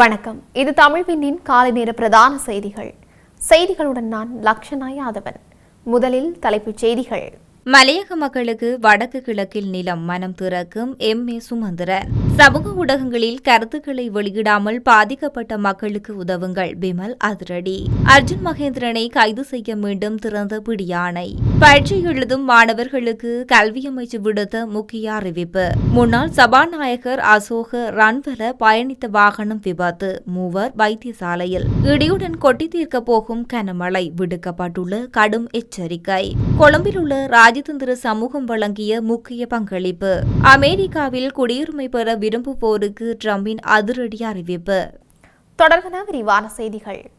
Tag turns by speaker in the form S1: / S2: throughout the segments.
S1: வணக்கம். இது தமிழ்வினின் காலை நேர பிரதான செய்திகள். செய்திகளுடன் நான் லக்ஷனா யாதவன். முதலில் தலைப்புச் செய்திகள்.
S2: மலையக மக்களுக்கு வடக்கு கிழக்கில் நிலம் மனம் திறக்கும் எம். ஏ. சுமந்திரன். சமூக ஊடகங்களில் கருத்துக்களை வெளியிடாமல் பாதிக்கப்பட்ட மக்களுக்கு உதவுங்கள். பிமல் அதிரடி. அர்ஜுன் மகேந்திரனை கைது செய்ய மீண்டும் திறந்த பிடியாணை. பயிற்சி எழுதும் மாணவர்களுக்கு கல்வி அமைச்சு விடுத்த முக்கிய அறிவிப்பு. முன்னாள் சபாநாயகர் அசோக ரன்வல பயணித்த வாகனம் விபத்து. மூவர் வைத்தியசாலையில். இடியுடன் கொட்டி தீர்க்க போகும் கனமழை. விடுக்கப்பட்டுள்ள கடும் எச்சரிக்கை. கொழும்பில் உள்ள ராஜதந்திர சமூகம் வழங்கிய முக்கிய பங்களிப்பு. அமெரிக்காவில் குடியுரிமை பெற விரும்புவோருக்கு ட்ரம்பின் அதிரடி அறிவிப்பு.
S1: தொடர்பான விரிவான செய்திகள்.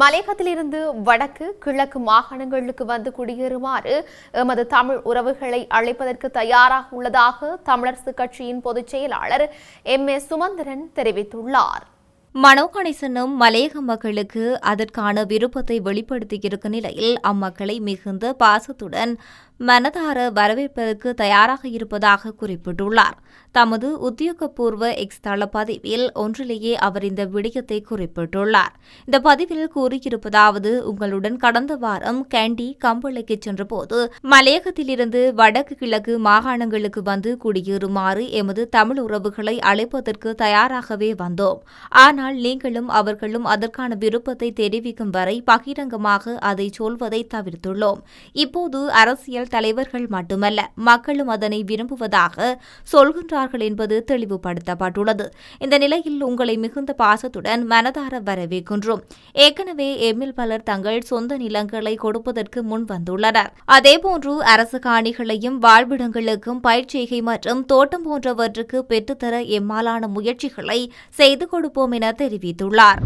S1: மலையகத்திலிருந்து வடக்கு கிழக்கு மாகாணங்களுக்கு வந்து குடியேறுமாறு எமது தமிழ் உறவுகளை அழைப்பதற்கு தயாராக உள்ளதாக தமிழரசு கட்சியின் பொதுச் செயலாளர் எம். ஏ. சுமந்திரன் தெரிவித்துள்ளார்.
S2: மனோ கணேசனும் மலையக மக்களுக்கு அதற்கான விருப்பத்தை வெளிப்படுத்தியிருக்கும் நிலையில் அம்மக்களை மிகுந்த பாசத்துடன் மனதார வரவேற்பதற்கு தயாராக இருப்பதாக குறிப்பிட்டுள்ளார். தமது உத்தியோகபூர்வ எக்ஸ் தள பதிவில் ஒன்றிலேயே அவர் இந்த விடயத்தை குறிப்பிட்டுள்ளார். இந்த பதிவில் கூறியிருப்பதாவது உங்களுடன் கடந்த வாரம் கேண்டி கம்பளைக்கு சென்றபோது மலையகத்திலிருந்து வடக்கு கிழக்கு மாகாணங்களுக்கு வந்து குடியேறுமாறு எமது தமிழ் உறவுகளை அழைப்பதற்கு தயாராகவே வந்தோம். ஆனால் நீங்களும் அவர்களும் அதற்கான விருப்பத்தை தெரிவிக்கும் வரை பகிரங்கமாக அதை சொல்வதை தவிர்த்துள்ளோம். இப்போது அரசியல் தலைவர்கள் மட்டுமல்ல மக்களும் அதனை விரும்புவதாக சொல்கின்றார்கள் என்பது தெளிவுபடுத்தப்பட்டுள்ளது. இந்த நிலையில் உங்களை மிகுந்த பாசத்துடன் மனதார வரவேற்கின்றோம். ஏற்கனவே எம்மில் பலர் தங்கள் சொந்த நிலங்களை கொடுப்பதற்கு முன் வந்துள்ளனர். அதேபோன்று அரசு காணிகளையும் வாழ்விடங்களுக்கும் பயிற்சிகை மற்றும் தோட்டம் போன்றவற்றுக்கு பெற்றுத்தர எம்மாலான முயற்சிகளை செய்து கொடுப்போம் என தெரிவித்துள்ளார்.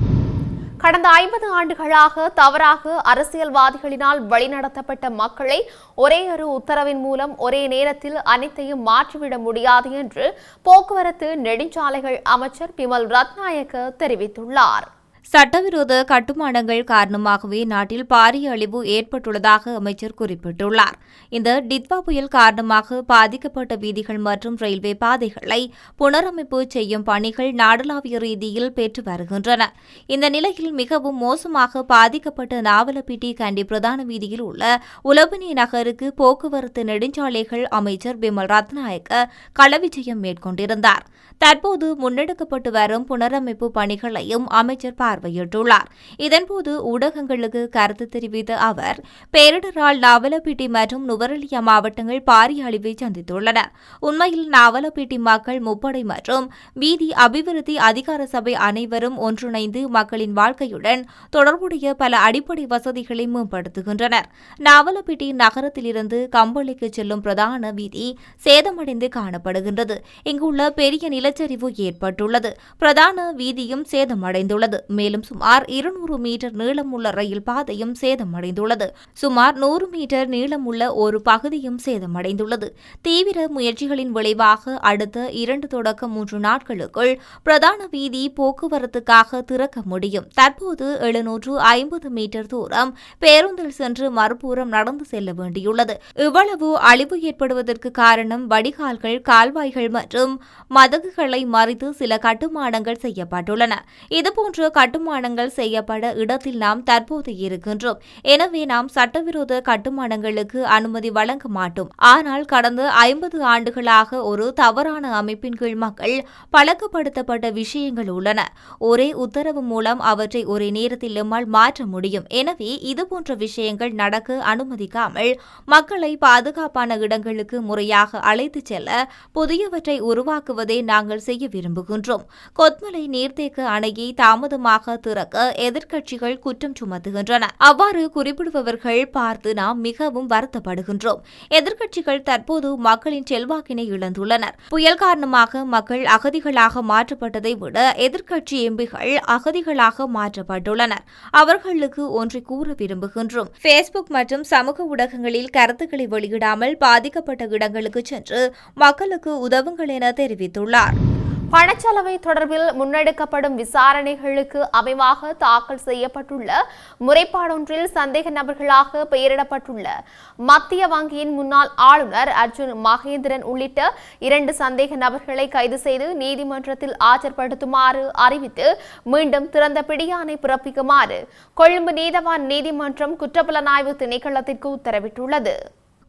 S1: கடந்த ஐம்பது ஆண்டுகளாக தவறாக அரசியல்வாதிகளினால் வழிநடத்தப்பட்ட மக்களை ஒரே ஒரு உத்தரவின் மூலம் ஒரே நேரத்தில் அனைத்தையும் மாற்றிவிட முடியாது என்று போக்குவரத்து நெடுஞ்சாலைகள் அமைச்சர் பிமல் ரத்நாயக்க தெரிவித்துள்ளார்.
S2: சட்டவிரோத கட்டுமானங்கள் காரணமாகவே நாட்டில் பாரிய அழிவு ஏற்பட்டுள்ளதாக அமைச்சர் குறிப்பிட்டுள்ளார். இந்த டித்வா புயல் காரணமாக பாதிக்கப்பட்ட வீதிகள் மற்றும் ரயில்வே பாதைகளை புனரமைப்பு செய்யும் பணிகள் நாடளாவிய ரீதியில் பெற்று வருகின்றன. இந்த நிலையில் மிகவும் மோசமாக பாதிக்கப்பட்ட நாவலப்பிட்டி கண்டி பிரதான வீதியில் உள்ள உலபனி நகருக்கு போக்குவரத்து நெடுஞ்சாலைகள் அமைச்சர் பிமல் ரத்நாயக்க களவிஜயம் மேற்கொண்டிருந்தார். தற்போது முன்னெடுக்கப்பட்டு வரும் புனரமைப்பு பணிகளையும் அமைச்சர் பார்வையிட்டுள்ளார். இதன்போது ஊடகங்களுக்கு கருத்து தெரிவித்த அவர் பேரிடரால் நாவலப்பிட்டி மற்றும் நுவரெலியா மாவட்டங்கள் பாரிய அழிவை சந்தித்துள்ளன. உண்மையில் நாவலப்பிட்டி மக்கள் முப்படை மற்றும் வீதி அபிவிருத்தி அதிகார சபை அனைவரும் ஒன்றிணைந்து மக்களின் வாழ்க்கையுடன் தொடர்புடைய பல அடிப்படை வசதிகளை மேம்படுத்துகின்றனர். நாவலப்பிட்டி நகரத்திலிருந்து கம்பளிக்கு செல்லும் பிரதான வீதி சேதமடைந்து காணப்படுகின்றது. இங்குள்ள பெரிய நிலச்சரிவு ஏற்பட்டுள்ளது. பிரதான வீதியும் சேதமடைந்துள்ளது. மேலும் சுமார் இருநூறு மீட்டர் நீளமுள்ள ரயில் பாதையும் சேதமடைந்துள்ளது. சுமார் நூறு மீட்டர் நீளமுள்ள ஒரு பகுதியும் சேதமடைந்துள்ளது. தீவிர முயற்சிகளின் விளைவாக அடுத்த இரண்டு தொடக்க மூன்று நாட்களுக்குள் பிரதான வீதி போக்குவரத்துக்காக திறக்க முடியும். தற்போது எழுநூற்று ஐம்பது மீட்டர் தூரம் பேருந்தில் சென்று மறுபுறம் நடந்து செல்ல வேண்டியுள்ளது. இவ்வளவு அழிவு ஏற்படுவதற்கு காரணம் வடிகால்கள் கால்வாய்கள் மற்றும் மதகுகளை மறித்து சில கட்டுமானங்கள் செய்யப்பட்டுள்ளன. இதுபோன்ற கட்டுமானங்கள் செய்யப்பட இடத்தில் நாம் தற்போது இருக்கின்றோம். எனவே நாம் சட்டவிரோத கட்டுமானங்களுக்கு அனுமதி வழங்க மாட்டோம். ஆனால் கடந்த ஐம்பது ஆண்டுகளாக ஒரு தவறான அமைப்பின் கீழ் மக்கள் பழக்கப்படுத்தப்பட்ட விஷயங்கள் உள்ளன. ஒரே உத்தரவு மூலம் அவற்றை ஒரே நேரத்தில் நம்மால் மாற்ற முடியும். எனவே இதுபோன்ற விஷயங்கள் நடக்க அனுமதிக்காமல் மக்களை பாதுகாப்பான இடங்களுக்கு முறையாக அழைத்துச் செல்ல புதியவற்றை உருவாக்குவதே நாங்கள் செய்ய விரும்புகின்றோம். கொத்மலை நீர்த்தேக்க அணையை தாமதமாக முற்றாக திறக்க எதிர்க்கட்சிகள் குற்றம் சுமத்துகின்றன. அவ்வாறு குறிப்பிடுபவர்கள் பார்த்து நாம் மிகவும் வருத்தப்படுகின்றோம். எதிர்க்கட்சிகள் தற்போது மக்களின் செல்வாக்கினை இழந்துள்ளனர். புயல் காரணமாக மக்கள் அகதிகளாக மாற்றப்பட்டதை விட எதிர்க்கட்சி எம்பிகள் அகதிகளாக மாற்றப்பட்டுள்ளனர். அவர்களுக்கு ஒன்றை கூற விரும்புகின்றோம். பேஸ்புக் மற்றும் சமூக ஊடகங்களில் கருத்துக்களை வெளியிடாமல் பாதிக்கப்பட்ட இடங்களுக்கு சென்று மக்களுக்கு உதவுங்கள் என தெரிவித்துள்ளார்.
S1: பணச்சலவை தொடர்பில் முன்னெடுக்கப்படும் விசாரணைகளுக்கு அமைவாக தாக்கல் செய்யப்பட்டுள்ள முறைப்பாடொன்றில் சந்தேக நபர்களாக பெயரிடப்பட்டுள்ள மத்திய வங்கியின் முன்னாள் ஆளுநர் அர்ஜுன் மகேந்திரன் உள்ளிட்ட இரண்டு சந்தேக நபர்களை கைது செய்து நீதிமன்றத்தில் ஆஜர்படுத்துமாறு அறிவித்து மீண்டும் திறந்த பிடியாணை பிறப்பிக்குமாறு கொழும்பு நீதவான் நீதிமன்றம் குற்றப்புலனாய்வு திணைக்களத்திற்கு உத்தரவிட்டுள்ளது.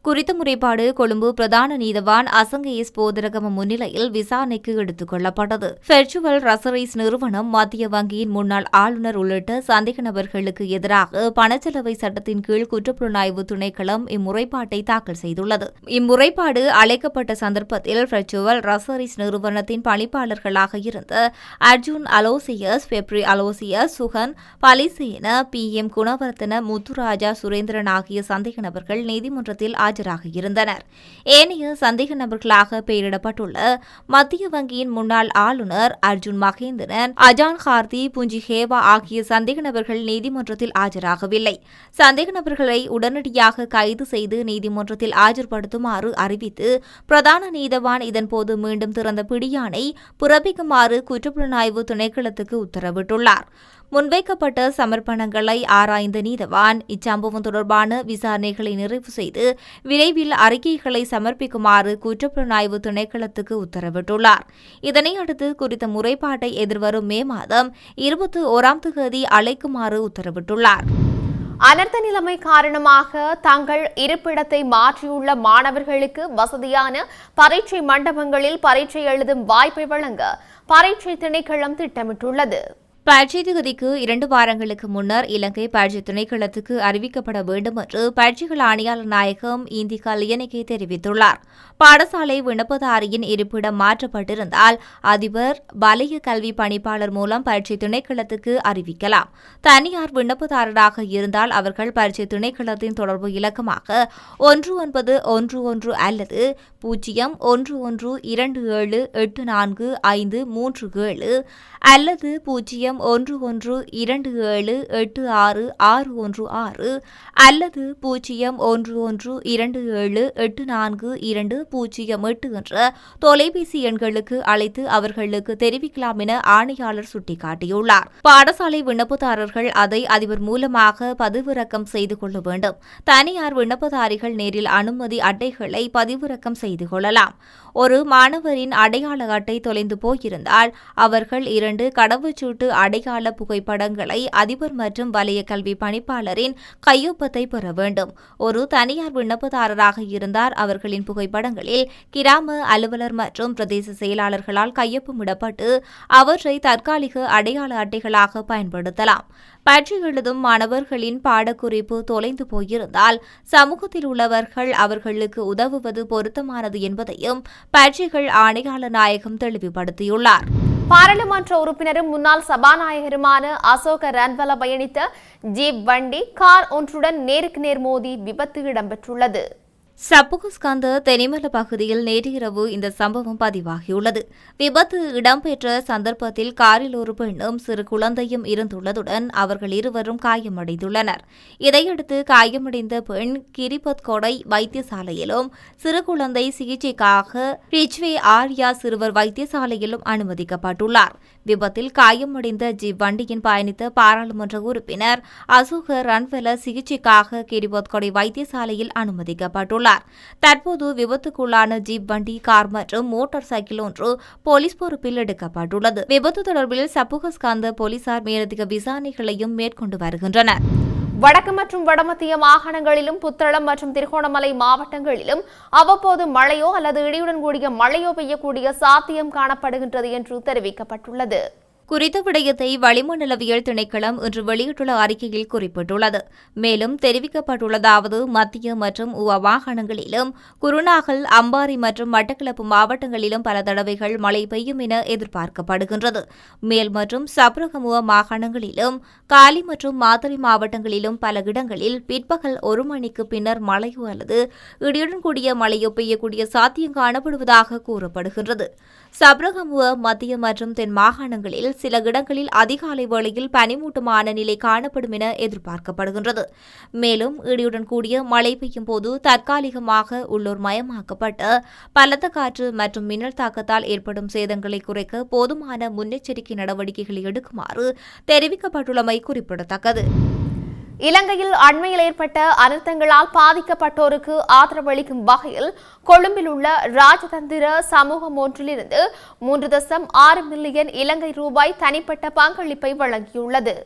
S2: குறித்த முறைப்பாடு கொழும்பு பிரதான நீதவான் அசங்க எஸ் போதரகம முன்னிலையில் விசாரணைக்கு எடுத்துக் கொள்ளப்பட்டது. பெர்ச்சுவல் ரசரைஸ் நிறுவனம் மத்திய வங்கியின் முன்னாள் ஆளுநர் உள்ளிட்ட சந்தேக நபர்களுக்கு எதிராக பணச்செலவை சட்டத்தின் கீழ் குற்றப்புலனாய்வு திணைக்களம் இம்முறைப்பாட்டை தாக்கல் செய்துள்ளது. இம்முறைப்பாடு அழைக்கப்பட்ட சந்தர்ப்பத்தில் பெர்ச்சுவல் ரசரிஸ் நிறுவனத்தின் பணிப்பாளர்களாக இருந்த அர்ஜுன் அலோசியஸ் பெப்ரி அலோசியஸ் சுகன் பலிசேன பி எம் குணவர்த்தன முத்துராஜா சுரேந்திரன் ஆகிய சந்தேக நபர்கள் நீதிமன்றத்தில் ஆஜராக இருந்தனர். ஏனைய சந்தேக நபர்களாக பெயரிடப்பட்டுள்ள மத்திய வங்கியின் முன்னாள் ஆளுநர் அர்ஜுன் மகேந்திரன் அஜான் கார்த்தி புஞ்சி ஹேவா ஆகிய சந்தேக நபர்கள் நீதிமன்றத்தில் ஆஜராகவில்லை. சந்தேக நபர்களை உடனடியாக கைது செய்து நீதிமன்றத்தில் ஆஜர்படுத்துமாறு அறிவித்து பிரதான நீதவான் இதன்போது மீண்டும் திறந்த பிடியானை பிறப்பிக்குமாறு குற்றப்புலனாய்வு திணைக்களத்துக்கு உத்தரவிட்டுள்ளார். முன்வைக்கப்பட்ட சமர்ப்பணங்களை ஆராய்ந்த நீதவான் இச்சம்பவம் தொடர்பான விசாரணைகளை நிறைவு செய்து விரைவில் அறிக்கைகளை சமர்ப்பிக்குமாறு குற்றப்புலனாய்வு திணைக்களத்துக்கு உத்தரவிட்டுள்ளார். இதனையடுத்து குறித்த முறைப்பாட்டை எதிர்வரும் மே மாதம் இருபத்தி ஓராம் தேதி அழைக்குமாறு உத்தரவிட்டுள்ளார்.
S1: அனர்த்த நிலைமை காரணமாக தங்கள் இருப்பிடத்தை மாற்றியுள்ள மாணவர்களுக்கு வசதியான பரீட்சை மண்டபங்களில் பரீட்சை எழுதும் வாய்ப்பை வழங்க பரீட்சை திணைக்களம் திட்டமிட்டுள்ளது.
S2: பயிற்சி திகதிக்கு இரண்டு வாரங்களுக்கு முன்னர் இலங்கை பயிற்சி துணைக்களத்துக்கு அறிவிக்கப்பட வேண்டும் என்று பயிற்சிகள் ஆணையாளர் நாயகம் இந்திகா லியனிகே தெரிவித்துள்ளார். பாடசாலை விண்ணப்பதாரியின் இருப்பிடம் மாற்றப்பட்டிருந்தால் அதிபர் வலய கல்வி பணிப்பாளர் மூலம் பயிற்சி துணைக்களத்துக்கு அறிவிக்கலாம். தனியார் விண்ணப்பதாரராக இருந்தால் அவர்கள் பயிற்சி துணைக்களத்தின் தொடர்பு இலக்கமாக ஒன்று ஒன்பது ஒன்று ஒன்று அல்லது பூஜ்ஜியம் ஒன்று ஒன்று இரண்டு ஏழு எட்டு நான்கு ஐந்து மூன்று ஏழு அல்லது பூஜ்ஜியம் ஒன்று ஒன்று இரண்டு ஏழு எட்டு ஆறு ஆறு ஒன்று ஆறு அல்லது பூஜ்ஜியம் ஒன்று ஒன்று இரண்டு ஏழு எட்டு நான்கு இரண்டு பூஜ்ஜியம் எட்டு என்ற தொலைபேசி எண்களுக்கு அழைத்து அவர்களுக்கு தெரிவிக்கலாம் என ஆணையாளர் சுட்டிக்காட்டியுள்ளார். பாடசாலை விண்ணப்பதாரர்கள் அதை அதிபர் மூலமாக பதிவிறக்கம் செய்து கொள்ள வேண்டும். தனியார் விண்ணப்பதாரிகள் நேரில் அனுமதி அட்டைகளை பதிவிறக்கம் செய்து கொள்ளலாம். ஒரு மாணவரின் அடையாள அட்டை தொலைந்து போயிருந்தால் அவர்கள் இரண்டு கடவுச்சீட்டு அடையாள புகைப்படங்களை அதிபர் மற்றும் வலய கல்வி பணிப்பாளரின் கையொப்பத்தை பெற வேண்டும். ஒரு தனியார் விண்ணப்பதாரராக இருந்தார். அவர்களின் புகைப்படங்களில் கிராம அலுவலர் மற்றும் பிரதேச செயலாளர்களால் கையொப்பமிடப்பட்டு அவற்றை தற்காலிக அடையாள அட்டைகளாக பயன்படுத்தலாம். பற்றி எழுதும் மாணவர்களின் பாடக்குறிப்பு தொலைந்து போயிருந்தால் சமூகத்தில் உள்ளவர்கள் அவர்களுக்கு உதவுவது பொருத்தமானது என்பதையும் பயிற்சிகள் ஆணையாளர் நாயகம் தெளிவுபடுத்தியுள்ளார்.
S1: பாராளுமன்ற உறுப்பினரும் முன்னாள் சபாநாயகருமான அசோக ரன்வல பயணித்த ஜீப் வண்டி கார் ஒன்றுடன் நேருக்கு நேர் மோதி விபத்து இடம்பெற்றுள்ளது.
S2: சப்புகுஸ்காந்த தெனிமல பகுதியில் நேற்றிரவு இந்த சம்பவம் பதிவாகியுள்ளது. விபத்து இடம்பெற்ற சந்தர்ப்பத்தில் காரில் ஒரு பெண்ணும் சிறு குழந்தையும் இருந்துள்ளதுடன் அவர்கள் இருவரும் காயமடைந்துள்ளனர். இதையடுத்து காயமடைந்த பெண் கிரிபத் கொடை வைத்தியசாலையிலும் சிறு குழந்தை சிகிச்சைக்காக ரிச்வே ஆர்யா சிறுவர் வைத்தியசாலையிலும் அனுமதிக்கப்பட்டுள்ளார். விபத்தில் காயமடைந்த ஜி வண்டியின் பயணித்த பாராளுமன்ற உறுப்பினர் அசோக ரன்வெல சிகிச்சைக்காக கிரிபத் கொடை வைத்தியசாலையில் அனுமதிக்கப்பட்டுள்ளார். தற்போது விபத்துக்குள்ளான ஜீப் வண்டி கார் மற்றும் மோட்டார் சைக்கிள் ஒன்று போலீஸ் பொறுப்பில் எடுக்கப்பட்டுள்ளது. விபத்து தொடர்பில் சப்புகஸ்காந்த போலீசார் மேலதிக விசாரணைகளையும் மேற்கொண்டு வருகின்றனர்.
S1: வடக்கு மற்றும் வடமத்திய மாகாணங்களிலும் புத்தளம் மற்றும் திருகோணமலை மாவட்டங்களிலும் அவ்வப்போது மழையோ அல்லது இடியுடன் கூடிய மழையோ பெய்யக்கூடிய சாத்தியம் காணப்படுகின்றது என்று தெரிவிக்கப்பட்டுள்ளது.
S2: குறித்த விடயத்தை வளிமண்டலவியல் திணைக்களம் இன்று வெளியிட்டுள்ள அறிக்கையில் குறிப்பிட்டுள்ளது. மேலும் தெரிவிக்கப்பட்டுள்ளதாவது மத்திய மற்றும் உவ மாகாணங்களிலும் குருநாகல் அம்பாறை மற்றும் மட்டக்களப்பு மாவட்டங்களிலும் பல தடவைகள் மழை பெய்யும் என எதிர்பார்க்கப்படுகின்றது. மேல் மற்றும் சப்ரகமுவ மாகாணங்களிலும் காலி மற்றும் மாதிரி மாவட்டங்களிலும் பல இடங்களில் பிற்பகல் ஒரு மணிக்கு பின்னர் மழையோ அல்லது இடியுடன் கூடிய மழையோ பெய்யக்கூடிய சாத்தியம் காணப்படுவதாக கூறப்படுகின்றது. சப்ரகமுவ மத்திய மற்றும் தென் மாகாணங்களில் சில இடங்களில் அதிகாலை வேளையில் பனிமூட்டமான நிலை காணப்படும் என எதிர்பார்க்கப்படுகின்றது. மேலும் இடியுடன் கூடிய மழை பெய்யும் போது தற்காலிகமாக உள்ளூர் மயமாக்கப்பட்ட பலத்த காற்று மற்றும் மின்னல் தாக்கத்தால் ஏற்படும் சேதங்களை குறைக்க போதுமான முன்னெச்சரிக்கை நடவடிக்கைகளை எடுக்குமாறு தெரிவிக்கப்பட்டுள்ளமை குறிப்பிடத்தக்கது.
S1: இலங்கையில் அண்மையில் ஏற்பட்ட அனர்த்தங்களால் பாதிக்கப்பட்டோருக்கு ஆதரவளிக்கும் வகையில் கொழும்பில் உள்ள ராஜதந்திர சமூகம் ஒன்றிலிருந்து மூன்று தசம் ஆறு மில்லியன் இலங்கை ரூபாய் தனிப்பட்ட பங்களிப்பை வழங்கியுள்ளது.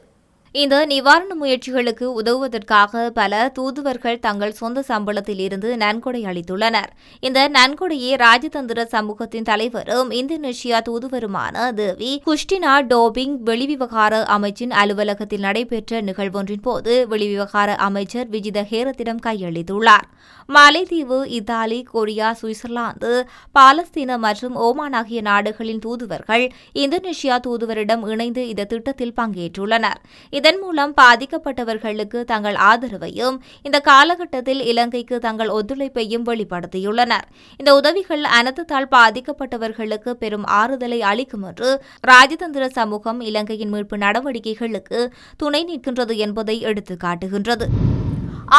S2: இந்த நிவாரண முயற்சிகளுக்கு உதவுவதற்காக பல தூதுவர்கள் தங்கள் சொந்த சம்பளத்தில் இருந்து நன்கொடை அளித்துள்ளனர். இந்த நன்கொடையை ராஜதந்திர சமூகத்தின் தலைவரும் இந்தோனேஷியா தூதுவருமான தேவி குஷ்டினா டோபிங் வெளிவிவகார அமைச்சின் அலுவலகத்தில் நடைபெற்ற நிகழ்வொன்றின் போது வெளிவிவகார அமைச்சர் விஜித ஹேரத்திடம் கையளித்துள்ளார். மாலைதீவு இத்தாலி கொரியா சுவிட்சர்லாந்து பாலஸ்தீன மற்றும் ஓமான் ஆகிய நாடுகளின் தூதுவர்கள் இந்தோனேஷியா தூதுவரிடம் இணைந்து இந்த திட்டத்தில் பங்கேற்றுள்ளனர். இதன் மூலம் பாதிக்கப்பட்டவர்களுக்கு தங்கள் ஆதரவையும் இந்த காலகட்டத்தில் இலங்கைக்கு தங்கள் ஒத்துழைப்பையும் வெளிப்படுத்தியுள்ளனர். இந்த உதவிகள் அனர்த்தத்தால் பாதிக்கப்பட்டவர்களுக்கு பெரும் ஆறுதலை அளிக்கும் என்று ராஜதந்திர சமூகம் இலங்கையின் மீட்பு நடவடிக்கைகளுக்கு துணை நிற்கின்றது என்பதை எடுத்துக்காட்டுகின்றது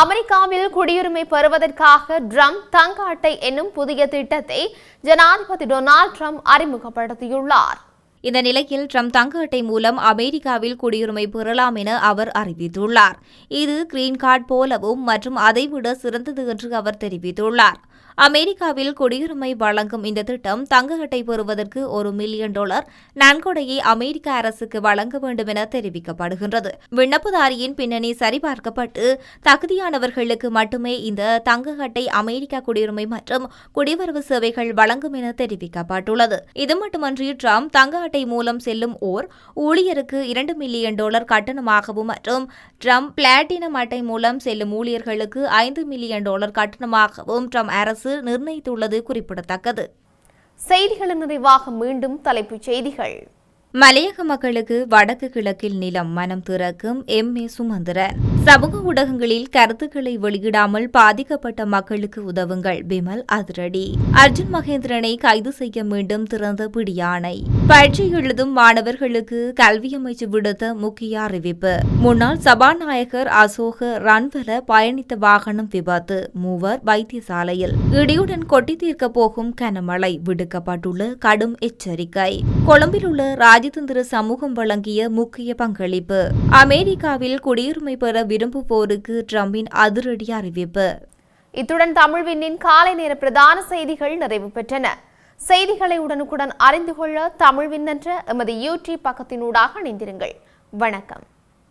S1: அமெரிக்காவில் குடியுரிமை பெறுவதற்காக ட்ரம்ப் தங்க அட்டை என்னும் புதிய திட்டத்தை ஜனாதிபதி டொனால்ட் ட்ரம்ப் அறிமுகப்படுத்தியுள்ளார்.
S2: இந்த நிலையில் ட்ரம்ப் தங்க அட்டை மூலம் அமெரிக்காவில் குடியுரிமை பெறலாம் என அவர் அறிவித்துள்ளார். இது கிரீன் கார்டு போலவும் மற்றும் அதைவிட சிறந்தது என்று அவர் தெரிவித்துள்ளார். அமெரிக்காவில் குடியுரிமை வழங்கும் இந்த திட்டம் தங்க அட்டை பெறுவதற்கு ஒரு மில்லியன் டாலர் நன்கொடையை அமெரிக்க அரசுக்கு வழங்க வேண்டும் என தெரிவிக்கப்படுகின்றது. விண்ணப்பதாரியின் பின்னணி சரிபார்க்கப்பட்டு தகுதியானவர்களுக்கு மட்டுமே இந்த தங்க அட்டை அமெரிக்கா குடியுரிமை மற்றும் குடிவரவு சேவைகள் வழங்கும் என தெரிவிக்கப்பட்டுள்ளது. இது மட்டுமன்றி ட்ரம்ப் தங்க அட்டை மூலம் செல்லும் ஓர் ஊழியருக்கு இரண்டு மில்லியன் டாலர் கட்டணமாகவும் மற்றும் ட்ரம்ப் பிளாட்டினம் அட்டை மூலம் செல்லும் ஊழியர்களுக்கு ஐந்து மில்லியன் டாலர் கட்டணமாகவும் ட்ரம்ப் அரசு நிர்ணயித்துள்ளது குறிப்பிடத்தக்கது.
S1: செய்திகளின் நிறைவாக மீண்டும் தலைப்புச் செய்திகள்.
S2: மலையக மக்களுக்கு வடக்கு கிழக்கில் நிலம் மனம் திறக்கும் எம் ஏ சுமந்திரன். சமூக ஊடகங்களில் கருத்துக்களை வெளியிடாமல் பாதிக்கப்பட்ட மக்களுக்கு உதவுங்கள். பிமல் அதிரடி. அர்ஜுன் மகேந்திரனை கைது செய்ய மீண்டும் திறந்த பிடியாணை. பயிற்சி எழுதும் மாணவர்களுக்கு கல்வி அமைச்சு விடுத்த முக்கிய அறிவிப்பு. முன்னாள் சபாநாயகர் அசோக ரன்வல பயணித்த வாகனம் விபத்து. மூவர் வைத்தியசாலையில். இடியுடன் கொட்டி தீர்க்க போகும் கனமழை விடுக்கப்பட்டுள்ள கடும் எச்சரிக்கை. கொழும்பில் உள்ள ராஜதந்திர சமூகம் வழங்கிய முக்கிய பங்களிப்பு. அமெரிக்காவில் குடியுரிமை பெற விரும்புவோருக்கு ட்ரம்பின் அதிரடி அறிவிப்பு.
S1: இத்துடன் தமிழ்வினின் காலை நேர பிரதான செய்திகள் நிறைவு பெற்றன. செய்திகளை உடனுக்குடன் அறிந்து கொள்ள தமிழ்வின் என்ற எமது யூடியூப் பக்கத்தினூடாக இணைந்திருங்கள். வணக்கம்.